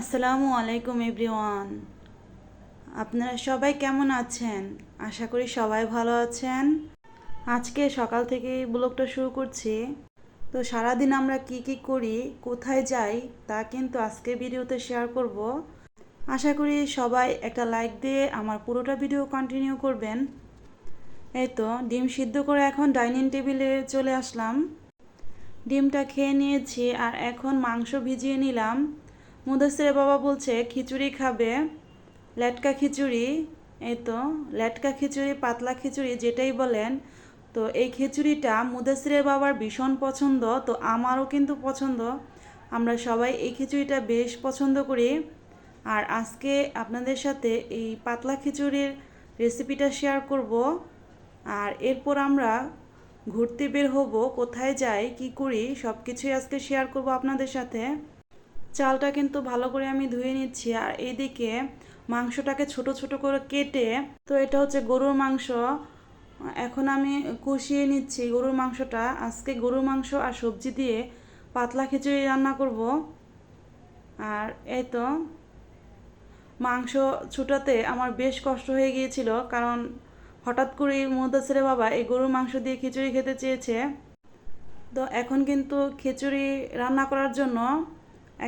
আসসালামু আলাইকুম এভরিওয়ান। আপনারা সবাই কেমন আছেন? আশা করি সবাই ভালো আছেন। আজকে সকাল থেকে ব্লগটা শুরু করছি। তো সারাদিন আমরা কি কি করি, কোথায় যাই, তা কিন্তু আজকে ভিডিওতে শেয়ার করব। আশা করি সবাই একটা লাইক দিয়ে আমার পুরোটা ভিডিও কন্টিনিউ করবেন। এই তো, ডিম সিদ্ধ করে এখন ডাইনিং টেবিলে চলে আসলাম। ডিমটা খেয়ে নিয়েছি আর এখন মাংস ভিজিয়ে নিলাম। মুদাসিরের বাবা বলছে, খিচুড়ি খাবে, লেটকা খিচুড়ি, এই তো, লেটকা খিচুড়ি, পাতলা খিচুড়ি যেটাই বলেন, তো এই খিচুড়িটা মুদাসিরের বাবার ভীষণ পছন্দ, তো আমারও কিন্তু পছন্দ। আমরা সবাই এই খিচুড়িটা বেশ পছন্দ করি। আর আজকে আপনাদের সাথে এই পাতলা খিচুড়ির রেসিপিটা শেয়ার করব। আর এরপর আমরা ঘুরতে বের হব, কোথায় যাই, কি করি সব কিছুই আজকে শেয়ার করব আপনাদের সাথে। চালটা কিন্তু ভালো করে আমি ধুয়ে নিচ্ছি আর এইদিকে মাংসটাকে ছোট ছোট করে কেটে, তো এটা হচ্ছে গরুর মাংস। এখন আমি কষিয়ে নিচ্ছি গরুর মাংসটা। আজকে গরুর মাংস আর সবজি দিয়ে পাতলা খিচুড়ি রান্না করব। আর এই তো, মাংস ছুটাতে আমার বেশ কষ্ট হয়ে গিয়েছিল, কারণ হঠাৎ করে মুদাসিরে বাবা এই গরুর মাংস দিয়ে খিচুড়ি খেতে চেয়েছে। তো এখন কিন্তু খিচুড়ি রান্না করার জন্য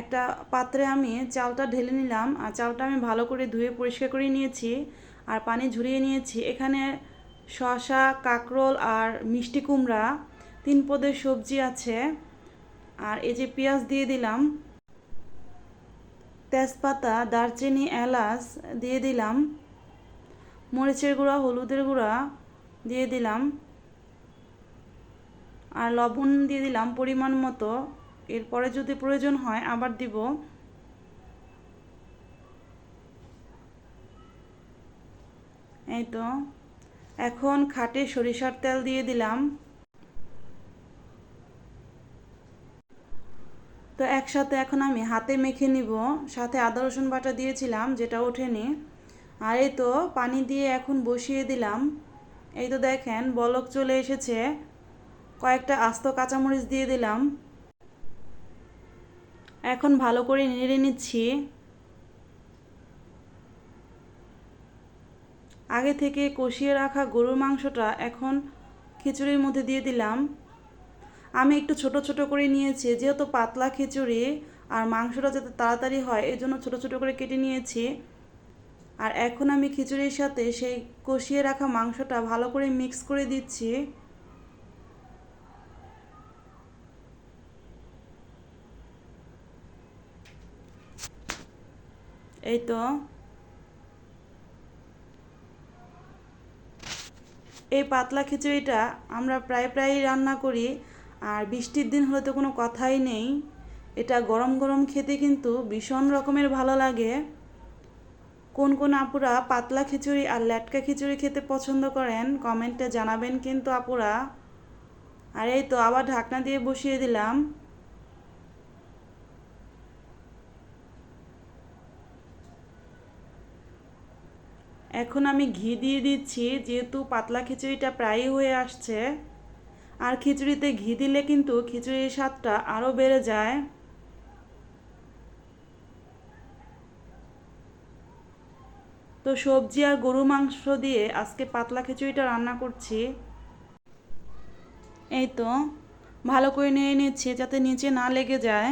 একটা পাত্রে আমি চালটা ঢেলে নিলাম আর চালটা আমি ভালো করে ধুয়ে পরিষ্কার করে নিয়েছি আর পানি ঝরিয়ে নিয়েছি। এখানে শসা, কাঁকরোল আর মিষ্টি কুমড়া, তিন পদের সবজি আছে। আর এই যে পেঁয়াজ দিয়ে দিলাম, তেজপাতা, দারচিনি, এলাচ দিয়ে দিলাম, মরিচের গুঁড়া, হলুদের গুঁড়া দিয়ে দিলাম, আর লবণ দিয়ে দিলাম পরিমাণ মতো। এরপরে যদি প্রয়োজন হয় আবার দিব। এই তো, এখন খাটে সরিষার তেল দিয়ে দিলাম। তো একসাথে এখন আমি হাতে মেখে নিব। সাথে আদা, রসুন বাটা দিয়েছিলাম, যেটা ওঠেনি। আর এই তো, পানি দিয়ে এখন বসিয়ে দিলাম। এই তো দেখেন, বলক চলে এসেছে। কয়েকটা আস্ত কাঁচামরিচ দিয়ে দিলাম। এখন ভালো করে নেড়ে নিচ্ছি। আগে থেকে কষিয়ে রাখা গরুর মাংসটা এখন খিচুড়ির মধ্যে দিয়ে দিলাম। আমি একটু ছোট ছোট করে নিয়েছি, যেহেতু পাতলা খিচুড়ি আর মাংসটা যাতে তাড়াতাড়ি হয়, এই জন্য ছোটো ছোটো করে কেটে নিয়েছি। আর এখন আমি খিচুড়ির সাথে সেই কষিয়ে রাখা মাংসটা ভালো করে মিক্স করে দিচ্ছি। এই তো এই পাতলা খিচুড়িটা আমরা প্রায় প্রায়ই রান্না করি, আর বৃষ্টির দিন হলে তো কোনো কথাই নেই। এটা গরম গরম খেতে কিন্তু ভীষণ রকমের ভালো লাগে। কোন কোন আপুরা পাতলা খিচুড়ি আর ল্যাটকা খিচুড়ি খেতে পছন্দ করেন, কমেন্টে জানাবেন কিন্তু আপুরা। আর এই তো আবার ঢাকনা দিয়ে বসিয়ে দিলাম। এখন আমি ঘি দিয়ে দিচ্ছি, যেহেতু পাতলা খিচুড়িটা প্রায়ই হয়ে আসছে। আর খিচুড়িতে ঘি দিলে কিন্তু খিচুড়ির স্বাদটা আরও বেড়ে যায়। তো সবজি আর গরু মাংস দিয়ে আজকে পাতলা খিচুড়িটা রান্না করছি। এই তো, ভালো করে নিয়ে নিচ্ছি যাতে নিচে না লেগে যায়।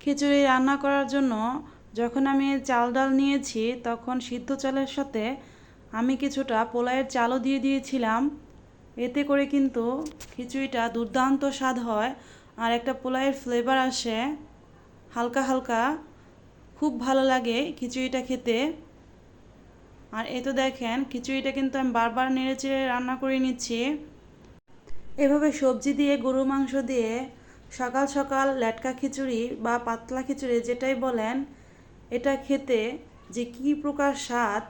খিচুড়ি রান্না করার জন্য যখন আমি চাল ডাল নিয়েছি, তখন সিদ্ধ চালের সাথে আমি কিছুটা পোলাইয়ের চালও দিয়ে দিয়েছিলাম। এতে করে কিন্তু খিচুড়িটা দুর্দান্ত স্বাদ হয় আর একটা পোলাইয়ের ফ্লেভার আসে। হালকা হালকা খুব ভালো লাগে খিচুড়িটা খেতে। আর এ তো দেখেন, খিচুড়িটা কিন্তু আমি বারবার নেড়ে চেড়ে রান্না করে নিচ্ছি। এভাবে সবজি দিয়ে গরু মাংস দিয়ে সকাল সকাল ল্যাটকা খিচুড়ি বা পাতলা খিচুড়ি যেটাই বলেন, এটা খেতে যে কী প্রকার স্বাদ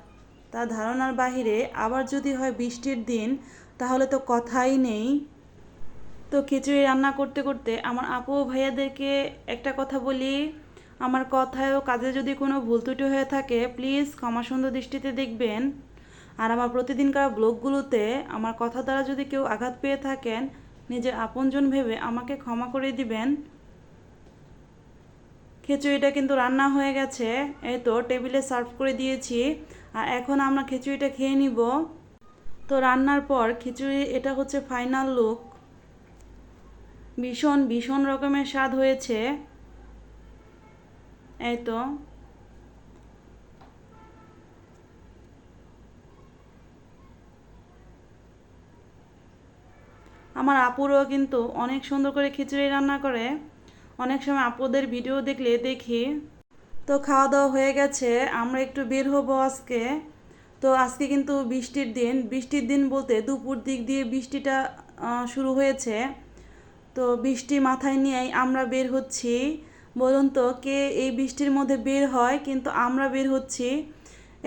তা ধারণার বাহিরে আবার যদি হয় বৃষ্টির দিন, তাহলে তো কথাই নেই। তো খিচুড়ি রান্না করতে করতে আমার আপু ভাইয়াদেরকে একটা কথা বলি, আমার কথায় কাজে যদি কোনো ভুল ত্রুটি হয়ে থাকে, প্লিজ ক্ষমা সুন্দর দৃষ্টিতে দেখবেন। আর আমার প্রতিদিনকার ব্লগগুলোতে আমার কথা দ্বারা যদি কেউ আঘাত পেয়ে থাকেন নিজের আপনজন ভেবে আমাকে ক্ষমা করে দিবেন? খিচুড়িটা কিন্তু রান্না হয়ে গেছে। এই তো টেবিলে সার্ভ করে দিয়েছি। আর এখন আমরা খিচুড়িটা খেয়ে নিব। তো রান্নার পর খিচুড়ি, এটা হচ্ছে ফাইনাল লুক। ভীষণ ভীষণ রকমের স্বাদ হয়েছে। এই তো আমার আপুরও কিন্তু অনেক সুন্দর করে খিচুড়ি রান্না করে। অনেক সময় আপুদের ভিডিও দেখলে দেখি। তো খাওয়া দাওয়া হয়ে গেছে, আমরা একটু বের হব আজকে। তো আজকে কিন্তু বৃষ্টির দিন। বৃষ্টির দিন বলতে দুপুর দিক দিয়ে বৃষ্টিটা শুরু হয়েছে। তো বৃষ্টি মাথায় নিয়েই আমরা বের হচ্ছি। বলুন তো কে এই বৃষ্টির মধ্যে বের হয়, কিন্তু আমরা বের হচ্ছি।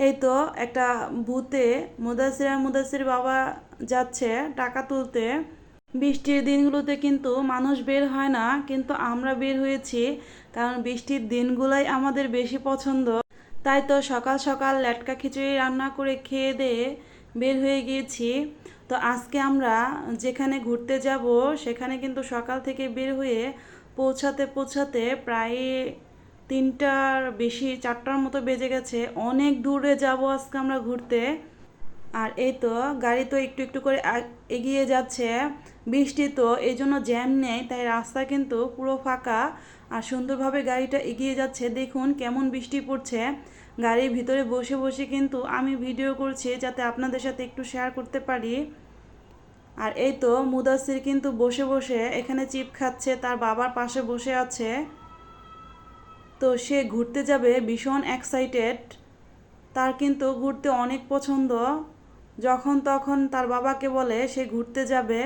এই তো একটা ভূতে, মুদাসির মুদাসির বাবা যাচ্ছে টাকা তুলতে। বৃষ্টির দিনগুলোতে কিন্তু মানুষ বের হয় না, কিন্তু আমরা বের হয়েছি, কারণ বৃষ্টির দিনগুলোই আমাদের বেশি পছন্দ। তাই তো সকাল সকাল ল্যাটকা খিচুড়ি রান্না করে খেয়ে দিয়ে বের হয়ে গিয়েছি। তো আজকে আমরা যেখানে ঘুরতে যাব, সেখানে কিন্তু সকাল থেকে বের হয়ে পৌঁছাতে পৌঁছাতে প্রায় তিনটার বেশি, চারটার মতো বেজে গেছে। অনেক দূরে যাব আজকে আমরা ঘুরতে। আর এই তো গাড়ি তো একটু একটু করে এগিয়ে যাচ্ছে। বৃষ্টি তো এই জন্য জ্যাম নেই, তাই রাস্তা কিন্তু পুরো ফাঁকা। আর সুন্দরভাবে গাড়িটা এগিয়ে যাচ্ছে। দেখুন কেমন বৃষ্টি পড়ছে। গাড়ির ভিতরে বসে বসে কিন্তু আমি ভিডিও করছি যাতে আপনাদের সাথে একটু শেয়ার করতে পারি। আর এই তো মুদাসির কিন্তু বসে বসে এখানে চিপ খাচ্ছে, তার বাবার পাশে বসে আছে। তো সে ঘুরতে যাবে ভীষণ এক্সাইটেড তার কিন্তু ঘুরতে অনেক পছন্দ। যখন তখন তার বাবাকে বলে, সে ঘুরতে যাবে।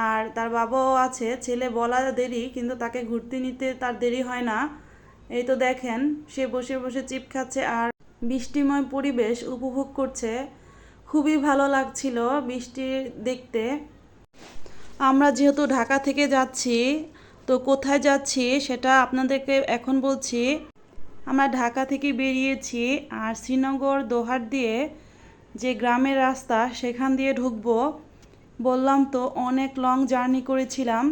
আর তার বাবাও আছে, ছেলে বলা দেরি, কিন্তু তাকে ঘুরতে নিতে তার দেরি হয় না। এই তো দেখেন, সে বসে বসে চিপ খাচ্ছে আর বৃষ্টিময় পরিবেশ উপভোগ করছে। খুবই ভালো লাগছিল বৃষ্টি দেখতে। আমরা যেহেতু ঢাকা থেকে যাচ্ছি, তো কোথায় যাচ্ছি সেটা আপনাদেরকে এখন বলছি। আমরা ঢাকা থেকে বেরিয়েছি আর শ্রীনগর দোহার দিয়ে যে গ্রামের রাস্তা সেখান দিয়ে ঢুকবো, বললাম তো অনেক লং জার্নি করেছিলাম।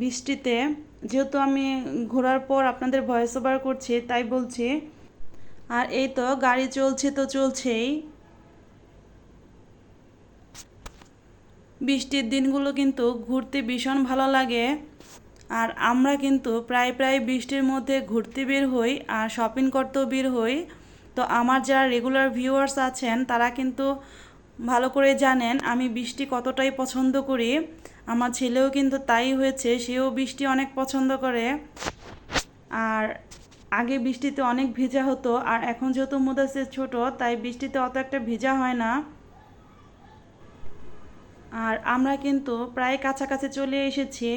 বৃষ্টিতে, যেহেতু আমি ঘোরার পর আপনাদের ভয়েস ওভার করছি, তাই বলছি, আর এই তো গাড়ি চলছে তো চলছেই। বৃষ্টির দিনগুলো কিন্তু ঘুরতে ভীষণ ভালো লাগে, আর আমরা কিন্তু প্রায় প্রায় বৃষ্টির মধ্যে ঘুরতে বের হই আর শপিং করতেও বের হই। তো আমার যারা রেগুলার ভিউয়ার্স আছেন, তারা কিন্তু ভালো করে জানেন আমি বৃষ্টি কতটাই পছন্দ করি। আমার ছেলেও কিন্তু তাই হয়েছে, সেও বৃষ্টি অনেক পছন্দ করে। আর আগে বৃষ্টিতে অনেক ভেজা হতো, আর এখন যেহেতু মুদাসির ছোট, তাই বৃষ্টিতে অত একটা ভেজা হয় না। আর আমরা কিন্তু প্রায় কাছাকাছি চলে এসেছি।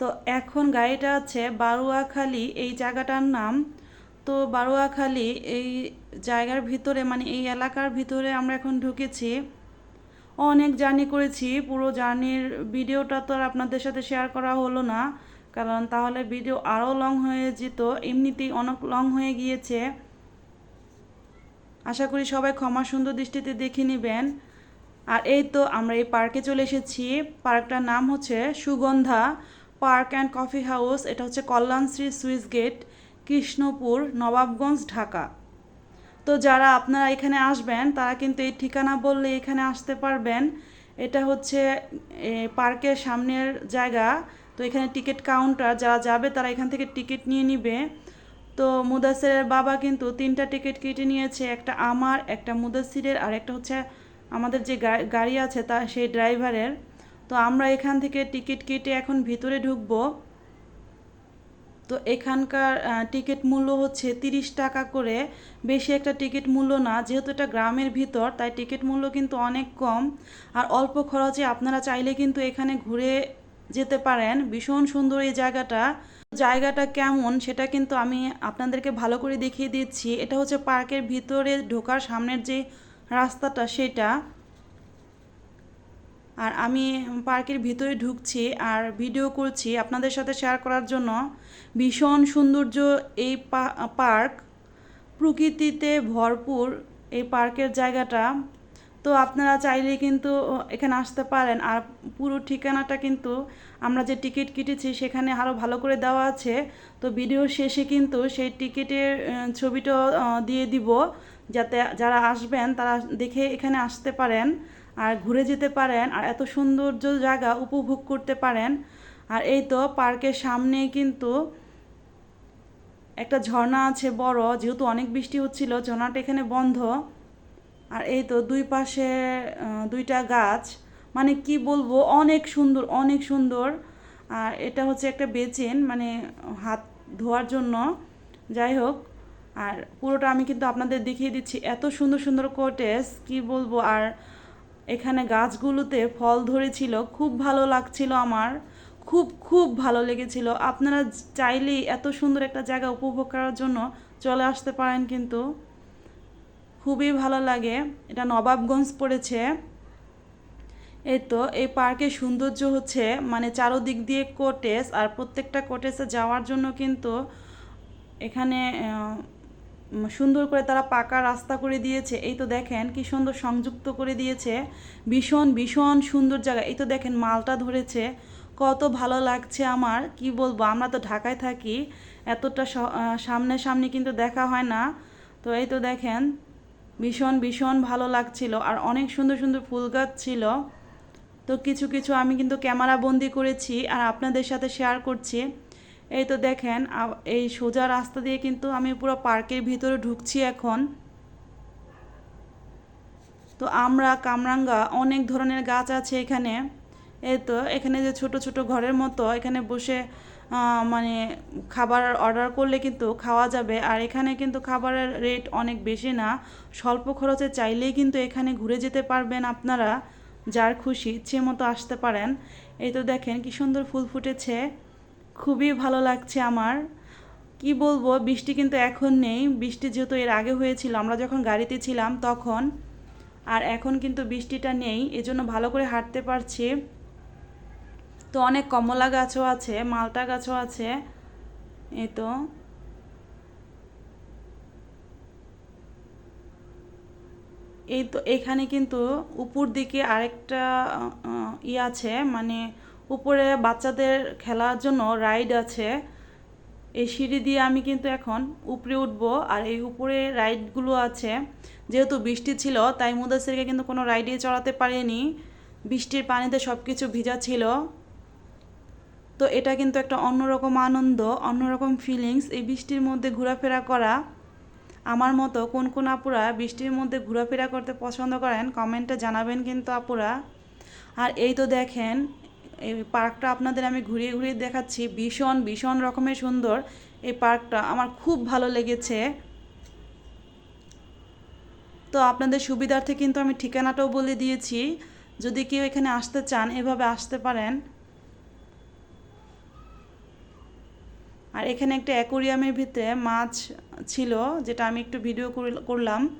তো এখন গাড়িটা আছে বারুয়াখালী, এই জায়গাটার নাম। তো বারুয়াখালী এই জায়গার ভিতরে মানে এই এলাকার ভিতরে আমরা এখন ঢুকেছি। অনেক জার্নি করেছি, পুরো জার্নির ভিডিওটা তো আর আপনাদের সাথে শেয়ার করা হলো না, কারণ তাহলে ভিডিও আরও লং হয়ে যেত, এমনিতেই অনেক লং হয়ে গিয়েছে। আশা করি সবাই ক্ষমা সুন্দর দৃষ্টিতে দেখে নেবেন। আর এই তো আমরা এই পার্কে চলে এসেছি। পার্কটার নাম হচ্ছে Sugandha park and coffee house, এটা হচ্ছে কল্যাণশ্রী সুইস গেট। কৃষ্ণপুর, নবাবগঞ্জ, ঢাকা। তো যারা আপনারা এখানে আসবেন, তারা কিন্তু এই ঠিকানা বললে এখানে আসতে পারবেন। এটা হচ্ছে পার্কের সামনের জায়গা। তো এখানে টিকিট কাউন্টার, যারা যাবে তারা এখান থেকে টিকিট নিয়ে নিবে। তো মুদাসিরের বাবা কিন্তু তিনটা টিকিট কেটে নিয়েছে, একটা আমার, একটা মুদাসিরের, আর একটা হচ্ছে আমাদের যে গাড়ি আছে তা, সেই ড্রাইভারের। তো আমরা এখান থেকে টিকিট কেটে এখন ভিতরে ঢুকবো। তো এখানকার টিকিট মূল্য হচ্ছে তিরিশ টাকা করে। বেশি একটা টিকিট মূল্য না, যেহেতু এটা গ্রামের ভিতর, তাই টিকিট মূল্য কিন্তু অনেক কম। আর অল্প খরচে আপনারা চাইলে কিন্তু এখানে ঘুরে যেতে পারেন। ভীষণ সুন্দর এই জায়গাটা। জায়গাটা কেমন সেটা কিন্তু আমি আপনাদেরকে ভালো করে দেখিয়ে দিচ্ছি। এটা হচ্ছে পার্কের ভিতরে ঢোকার সামনের যে রাস্তাটা, সেটা। আর আমি পার্কের ভিতরে ঢুকছি আর ভিডিও করছি আপনাদের সাথে শেয়ার করার জন্য। ভীষণ সৌন্দর্য এই পার্ক। প্রকৃতিতে ভরপুর এই পার্কের জায়গাটা। তো আপনারা চাইলে কিন্তু এখানে আসতে পারেন। আর পুরো ঠিকানাটা কিন্তু আমরা যে টিকিট কেটেছি সেখানে আরও ভালো করে দেওয়া আছে। তো ভিডিও শেষে কিন্তু সেই টিকিটের ছবিটাও দিয়ে দিব। যাতে যারা আসবেন তারা দেখে এখানে আসতে পারেন। আর ঘুরে যেতে পারেন আর এত সৌন্দর্য জায়গা উপভোগ করতে পারেন। আর এই তো পার্কের সামনেই কিন্তু একটা ঝর্ণা আছে বড়, যেহেতু অনেক বৃষ্টি হচ্ছিল, ঝর্ণাটা এখানে বন্ধ। আর এই তো দুই পাশে দুইটা গাছ। মানে কি বলব, অনেক সুন্দর অনেক সুন্দর। আর এটা হচ্ছে একটা বেচেন মানে হাত ধোয়ার জন্য। যাই হোক, আর পুরোটা আমি কিন্তু আপনাদের দেখিয়ে দিচ্ছি। এত সুন্দর সুন্দর কোটেস কি বলব, আর এখানে গাছগুলোতে ফল ধরেছিল, খুব ভালো লাগছিল আমার। খুব খুব ভালো লেগেছিল। আপনারা চাইলেই এত সুন্দর একটা জায়গা উপভোগ করার জন্য চলে আসতে পারেন কিন্তু। খুবই ভালো লাগে। এটা নবাবগঞ্জ পড়েছে। এই তো, এই পার্কের সৌন্দর্য হচ্ছে মানে চারোদিক দিয়ে কোটেস আর প্রত্যেকটা কোটেসে যাওয়ার জন্য কিন্তু এখানে সুন্দর করে তারা পাকা রাস্তা করে দিয়েছে। এই তো দেখেন কি সুন্দর সংযুক্ত করে দিয়েছে। ভীষণ ভীষণ সুন্দর জায়গা। এই তো দেখেন মালটা ধরেছে। কত ভালো লাগছে আমার। কি বলব? আমরা তো ঢাকায় থাকি। এতটা সামনে সামনাসামনি কিন্তু দেখা হয় না। তো এই তো দেখেন ভীষণ ভীষণ ভালো লাগছিল। আর অনেক সুন্দর সুন্দর ফুল গাছ ছিল। তো কিছু কিছু আমি কিন্তু ক্যামেরা বন্দি করেছি আর আপনাদের সাথে শেয়ার করছি। এই তো দেখেন এই সোজা রাস্তা দিয়ে কিন্তু আমি পুরো পার্কের ভিতরে ঢুকছি এখন। তো আমরা কামরাঙ্গা অনেক ধরনের গাছ আছে এখানে। এই তো এখানে যে ছোট ছোট ঘরের মতো, এখানে বসে মানে খাবার অর্ডার করলে কিন্তু খাওয়া যাবে। আর এখানে কিন্তু খাবারের রেট অনেক বেশি না। স্বল্প খরচে চাইলেই কিন্তু এখানে ঘুরে যেতে পারবেন আপনারা, যার খুশি ইচ্ছে মতো আসতে পারেন। এই তো দেখেন কি সুন্দর ফুল ফুটেছে। খুবই ভালো লাগছে আমার। কি বলব, বৃষ্টি কিন্তু এখন নেই। বৃষ্টি যেহেতু এর আগে হয়েছিল, আমরা যখন গাড়িতে ছিলাম তখন, আর এখন কিন্তু বৃষ্টিটা নেই, এজন্য ভালো করে হাঁটতে পারছি। তো অনেক কমলা গাছও আছে, মালটা গাছও আছে এ তো। এই তো, এখানে কিন্তু উপর দিকে আরেকটা ই আছে মানে উপরে বাচ্চাদের খেলার জন্য রাইড আছে। এই সিঁড়ি দিয়ে আমি কিন্তু এখন উপরে উঠবো আর এই উপরে রাইডগুলো আছে। যেহেতু বৃষ্টি ছিল, তাই মুদাসিরকে কিন্তু কোনো রাইডে চড়াতে পারিনি। বৃষ্টির পানিতে সব কিছু ভিজা ছিল। তো এটা কিন্তু একটা অন্যরকম আনন্দ, অন্যরকম ফিলিংস এই বৃষ্টির মধ্যে ঘোরাফেরা করা। আমার মতো কোন কোন আপুরা বৃষ্টির মধ্যে ঘোরাফেরা করতে পছন্দ করেন কমেন্টে জানাবেন কিন্তু আপুরা। আর এই তো দেখেন এই পার্কটা আপনাদের আমি ঘুরিয়ে ঘুরিয়ে দেখাচ্ছি। ভীষণ ভীষণ রকমের সুন্দর এই পার্কটা। আমার খুব ভালো লেগেছে। তো আপনাদের সুবিধার্থে কিন্তু আমি ঠিকানাটাও বলে দিয়েছি। যদি কেউ এখানে আসতে চান, এভাবে আসতে পারেন। আর এখানে একটা অ্যাকোরিয়ামের ভিতরে মাছ ছিল, যেটা আমি একটু ভিডিও করে- করলাম।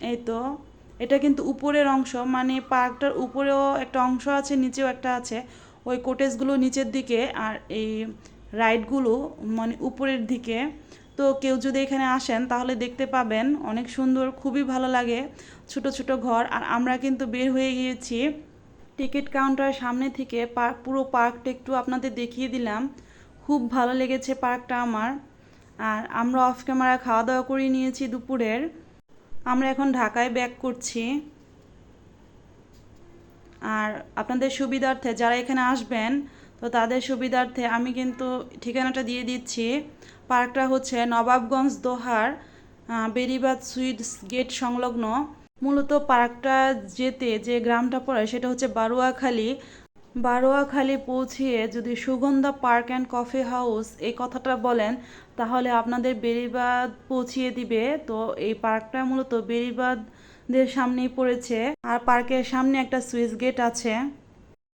এই তো। এটা কিন্তু উপরের অংশ মানে পার্কটার উপরেও একটা অংশ আছে, নিচেও একটা আছে। ওই কোটেজগুলো নিচের দিকে আর এই রাইডগুলো মানে উপরের দিকে। তো কেউ যদি এখানে আসেন, তাহলে দেখতে পাবেন অনেক সুন্দর, খুবই ভালো লাগে ছোট ছোট ঘর। আর আমরা কিন্তু বের হয়ে গিয়েছি টিকিট কাউন্টারের সামনে থেকে। পার্ক পুরো পার্কটা একটু আপনাদের দেখিয়ে দিলাম। খুব ভালো লেগেছে পার্কটা আমার। আর আমরা অফ ক্যামেরা খাওয়া দাওয়া করে নিয়েছি দুপুরের। আমরা এখন ঢাকায় ব্যাক করছি। আর আপনাদের সুবিধার্থে যারা এখানে আসবেন, তো তাদের সুবিধার্থে আমি কিন্তু ঠিকানাটা দিয়ে দিচ্ছি। পার্কটা হচ্ছে নবাবগঞ্জ দোহার বেরিবাদ সুইটস গেট সংলগ্ন। মূলত পার্কটা যেতে যে গ্রামটা পড়ে সেটা হচ্ছে বারুয়াখালী। বারোয়াখালী পৌঁছিয়ে যদি Sugandha park and coffee house এই কথাটা বলেন, তাহলে আপনাদের বেড়িবাদ পৌঁছিয়ে দিবে। তো এই পার্কটা মূলত বেরিবাদের সামনেই পড়েছে। আর পার্কের সামনে একটা সুইচ গেট আছে।